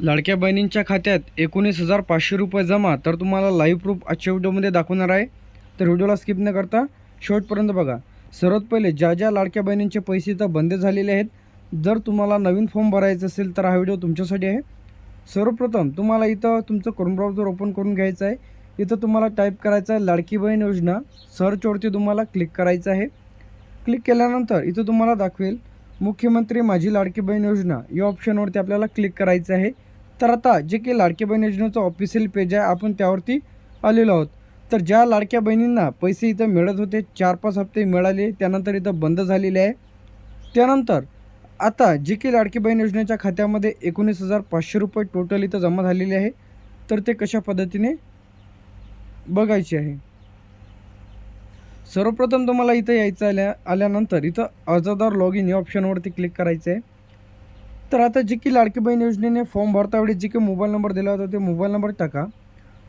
लाडक्या बहिणींच्या खात्यात एकोणीस हजार पाचशे रुपये जमा तर तुम्हाला लाईव्ह प्रूफ आजच्या व्हिडिओमध्ये दाखवणार आहे. तर व्हिडिओला स्किप न करता शेवटपर्यंत बघा. सर्वात पहिले ज्या ज्या लाडक्या बहिणींचे पैसे इथं बंद झालेले आहेत जर तुम्हाला नवीन फॉर्म भरायचा असेल तर हा व्हिडिओ तुमच्यासाठी आहे. सर्वप्रथम तुम्हाला इथं तुमचं क्रोम ब्राउझर ओपन करून घ्यायचं आहे. इथं तुम्हाला टाईप करायचं आहे लाडकी बहीण योजना. सर्चवरती तुम्हाला क्लिक करायचं आहे. क्लिक केल्यानंतर इथं तुम्हाला दाखवेल मुख्यमंत्री माझी लाडकी बहीण योजना. या ऑप्शनवरती आपल्याला क्लिक करायचं आहे. तर आता जे काही लाडक्या बहीण योजनेचं ऑफिशियल पेज आहे आपण त्यावरती आलेलो आहोत. तर ज्या लाडक्या बहिणींना पैसे इथं मिळत होते चार पाच हप्ते मिळाले त्यानंतर इथं बंद झालेले आहे. त्यानंतर आता जे की लाडकी बहीण योजनेच्या खात्यामध्ये एकोणीस हजार पाचशे रुपये टोटल इथं जमा झालेले आहे. तर ते कशा पद्धतीने बघायचे आहे? सर्वप्रथम तुम्हाला इथं यायचं आल्या आल्यानंतर इथं अर्जदार लॉग इन या ऑप्शनवरती क्लिक करायचं आहे तर आता जी की लाडकी बहीण योजनेने फॉर्म भरतावेळी जे काही मोबाईल नंबर दिला होता ते मोबाईल नंबर टाका.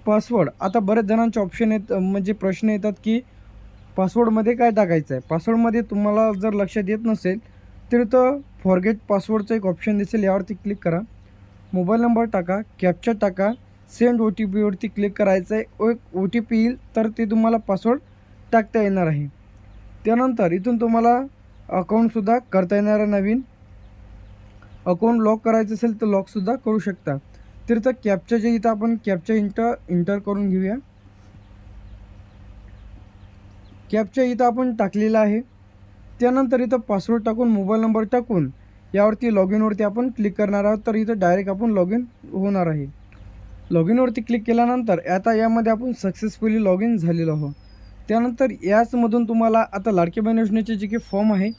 पासवर्ड आता बरेच जणांचे ऑप्शन येत म्हणजे प्रश्न येतात की पासवर्डमध्ये काय टाकायचं आहे पासवर्डमध्ये तुम्हाला जर लक्षात येत नसेल तर तर फॉरगेट पासवर्डचं एक ऑप्शन दिसेल यावरती क्लिक करा. मोबाईल नंबर टाका कॅप्चर टाका सेंड ओ टी पीवरती क्लिक करायचं आहे एक ओ टी पी येईल तर ते तुम्हाला पासवर्ड टाकता येणार आहे. त्यानंतर इथून तुम्हाला अकाऊंटसुद्धा करता येणार आहे नवीन. अकाउंट लॉक करायचं असेल तर लॉकसुद्धा करू शकता. तर इथं कॅपच्या जे इथं आपण कॅपच्या इंटर इंटर करून घेऊया. कॅपच्या इथं आपण टाकलेलं आहे. त्यानंतर इथं पासवर्ड टाकून मोबाईल नंबर टाकून यावरती लॉग इनवरती आपण क्लिक करणार आहोत. तर इथं डायरेक्ट आपण लॉग इन होणार आहे. लॉग इनवरती क्लिक केल्यानंतर आता यामध्ये आपण सक्सेसफुली लॉग इन झालेलो आहोत. त्यानंतर याचमधून तुम्हाला आता लाडके बहीण योजनेचे जे काही फॉर्म आहे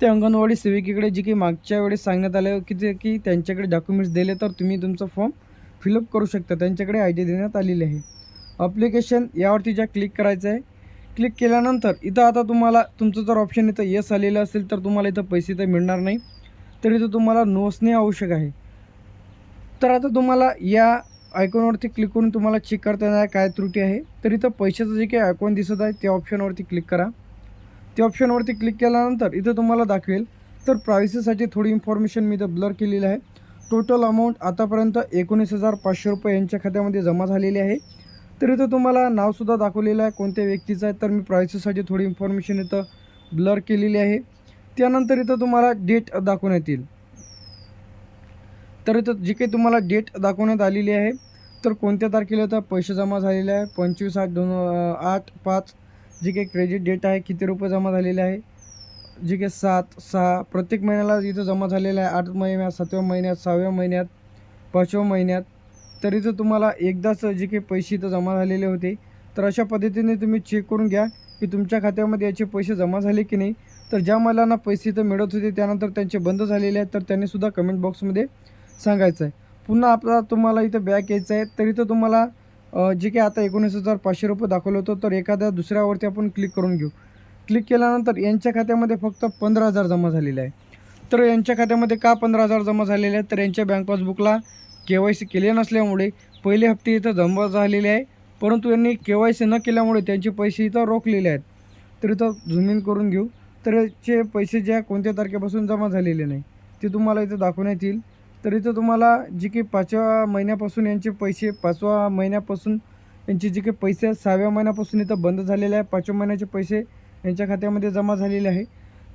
ते अंगणवाडी सेविकेकडे जे काही मागच्या वेळेस सांगण्यात आलं की ते की त्यांच्याकडे डॉक्युमेंट्स दिले तर तुम्ही तुमचा फॉर्म फिलअप करू शकता. त्यांच्याकडे आय डी देण्यात आलेली आहे. अप्लिकेशन यावरती ज्या क्लिक करायचं आहे क्लिक केल्यानंतर इथं आता तुम्हाला तुमचं जर ऑप्शन इथं येस आलेलं असेल तर तुम्हाला इथं पैसे इथं मिळणार नाही. तर इथं तुम्हाला नो असणे आवश्यक आहे. तर आता तुम्हाला या आयकॉनवरती क्लिक करून तुम्हाला चेक करता येणार काय त्रुटी आहे. तर इथं पैशाचं जे काही आयकॉन दिसत आहे त्या ऑप्शनवरती क्लिक करा. त्या ऑप्शनवरती क्लिक केल्यानंतर इथं तुम्हाला दाखवेल. तर प्रायव्हसीसाठी थोडी इन्फॉर्मेशन मी इथं ब्लर केलेली आहे. टोटल अमाऊंट आतापर्यंत एकोणीस हजार पाचशे रुपये यांच्या खात्यामध्ये जमा झालेली आहे. तर इथं तुम्हाला नावसुद्धा दाखवलेलं आहे. कोणत्या व्यक्तीचं आहे तर मी प्रायव्हसीसाठी थोडी इन्फॉर्मेशन इथं ब्लर केलेली आहे. त्यानंतर इथं तुम्हाला डेट दाखवण्यात येईल. तर इथं जी काही तुम्हाला डेट दाखवण्यात आलेली आहे तर कोणत्या तारखेला इथं पैसे जमा झालेले आहे? पंचवीस आठ दोन आठ पाच जी काही क्रेडिट डेट आहे किती रुपये जमा झालेले आहे जी काही सात सहा प्रत्येक महिन्याला इथं जमा झालेलं आहे आठ महिन्यात सातव्या महिन्यात सहाव्या महिन्यात पाचव्या महिन्यात तर इथं तुम्हाला एकदाच जे काही पैसे इथं जमा झालेले होते तर अशा पद्धतीने तुम्ही चेक करून घ्या की तुमच्या खात्यामध्ये याचे पैसे जमा झाले की नाही. तर ज्या महिलांना पैसे इथं मिळत होते त्यानंतर त्यांचे बंद झालेले आहेत तर त्यांनीसुद्धा कमेंट बॉक्समध्ये सांगायचं आहे. पुन्हा आपला तुम्हाला इथं बॅक यायचं आहे तर इथं तुम्हाला जे काही आता एकोणीस हजार पाचशे रुपये दाखवलं होतं तर एखाद्या दुसऱ्यावरती आपण क्लिक करून घेऊ. क्लिक केल्यानंतर यांच्या खात्यामध्ये फक्त पंधरा हजार जमा झालेले आहे. तर यांच्या खात्यामध्ये का पंधरा हजार जमा झालेले आहेत? तर यांच्या बँक पासबुकला के वाय सी केले नसल्यामुळे पहिले हप्ते इथं जमा झालेले आहे. परंतु यांनी के वाय सी न केल्यामुळे त्यांचे पैसे इथं रोखलेले आहेत. तर इथं झूम इन करून घेऊ. तर याचे पैसे जे आहे कोणत्या तारखेपासून जमा झालेले नाही ते तुम्हाला इथं दाखवण्यात येईल. तर इथं तुम्हाला जे काही पाचव्या महिन्यापासून यांचे पैसे पाचव्या महिन्यापासून यांचे जे काही पैसे आहेत सहाव्या महिन्यापासून इथं बंद झालेले आहे. पाचव्या महिन्याचे पैसे यांच्या खात्यामध्ये जमा झालेले आहे.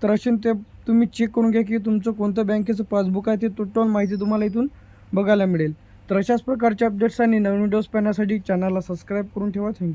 तर असे ते तुम्ही चेक करून घ्या की तुमचं कोणतं बँकेचं पासबुक आहे ते टोटल माहिती तुम्हाला इथून बघायला मिळेल. तर अशाच प्रकारच्या अपडेट्स आणि नवीन व्हिडिओज पाहण्यासाठी चॅनलला सबस्क्राईब करून ठेवा. थँक्यू